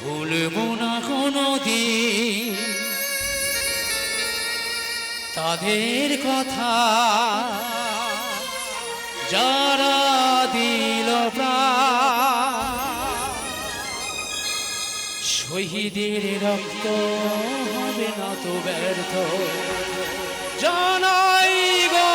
ভুলবো না কোনো দিন তাদের কথা যারা দিল শহীদের রক্ত হবে না তো ব্যর্থ। জানাই গো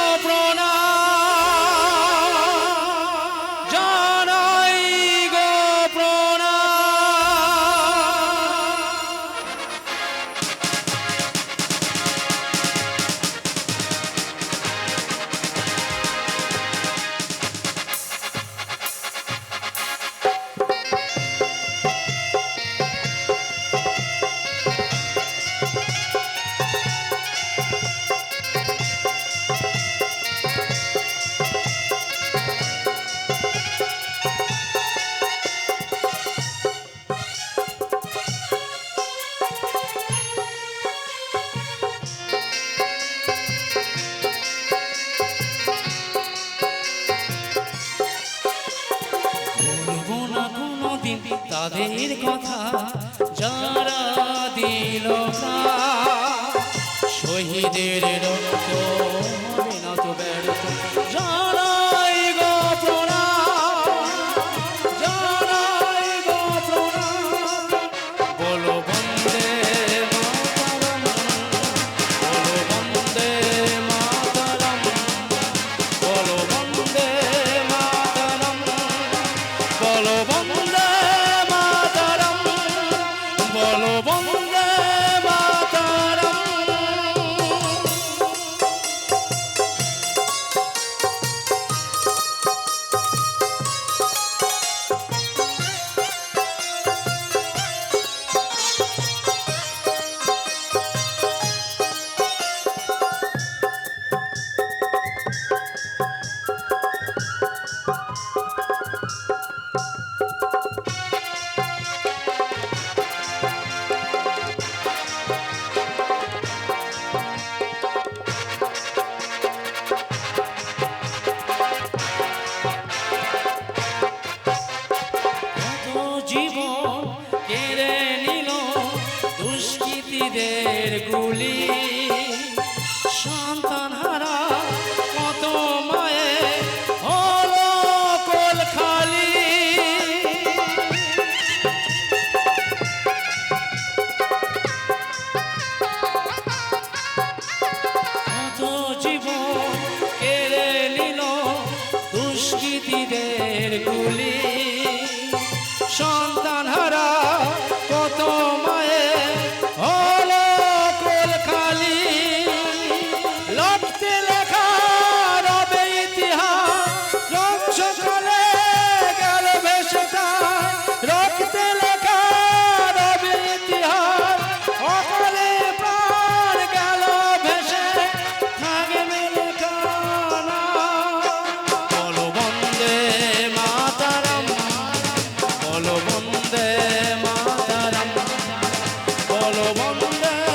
তাদের কথা যারা দিল প্রাণ। শহীদের রক্ত হবে না তো ব্যর্থ জানাই গো বন্দে মাতরম, বলো বন্দে দুষ্কৃতীদের গুলি। সন্তান হারা কত মায়ে খালি। দুষ্কৃতীদের সন্তান বলো